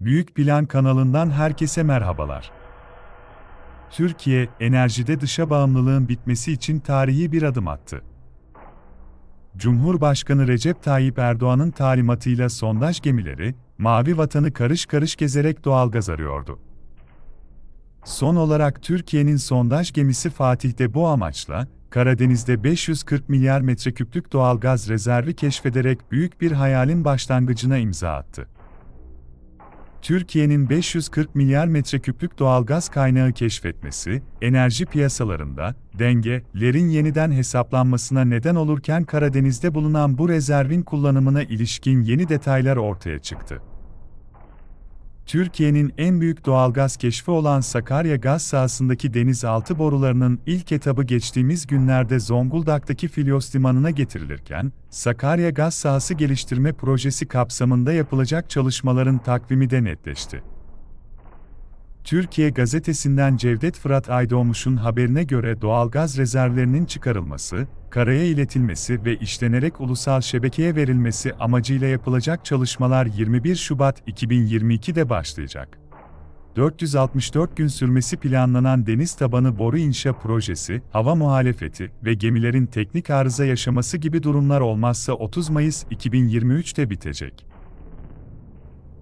Büyük Plan kanalından herkese merhabalar. Türkiye, enerjide dışa bağımlılığın bitmesi için tarihi bir adım attı. Cumhurbaşkanı Recep Tayyip Erdoğan'ın talimatıyla sondaj gemileri, Mavi Vatan'ı karış karış gezerek doğalgaz arıyordu. Son olarak Türkiye'nin sondaj gemisi Fatih'te bu amaçla, Karadeniz'de 540 milyar metreküplük doğalgaz rezervi keşfederek büyük bir hayalin başlangıcına imza attı. Türkiye'nin 540 milyar metreküplük doğalgaz kaynağı keşfetmesi, enerji piyasalarında dengelerin yeniden hesaplanmasına neden olurken Karadeniz'de bulunan bu rezervin kullanımına ilişkin yeni detaylar ortaya çıktı. Türkiye'nin en büyük doğalgaz keşfi olan Sakarya gaz sahasındaki denizaltı borularının ilk etabı geçtiğimiz günlerde Zonguldak'taki Filyos Limanı'na getirilirken, Sakarya gaz sahası geliştirme projesi kapsamında yapılacak çalışmaların takvimi de netleşti. Türkiye gazetesinden Cevdet Fırat Aydoğmuş'un haberine göre doğalgaz rezervlerinin çıkarılması, karaya iletilmesi ve işlenerek ulusal şebekeye verilmesi amacıyla yapılacak çalışmalar 21 Şubat 2022'de başlayacak. 464 gün sürmesi planlanan deniz tabanı boru inşa projesi, hava muhalefeti ve gemilerin teknik arıza yaşaması gibi durumlar olmazsa 30 Mayıs 2023'te bitecek.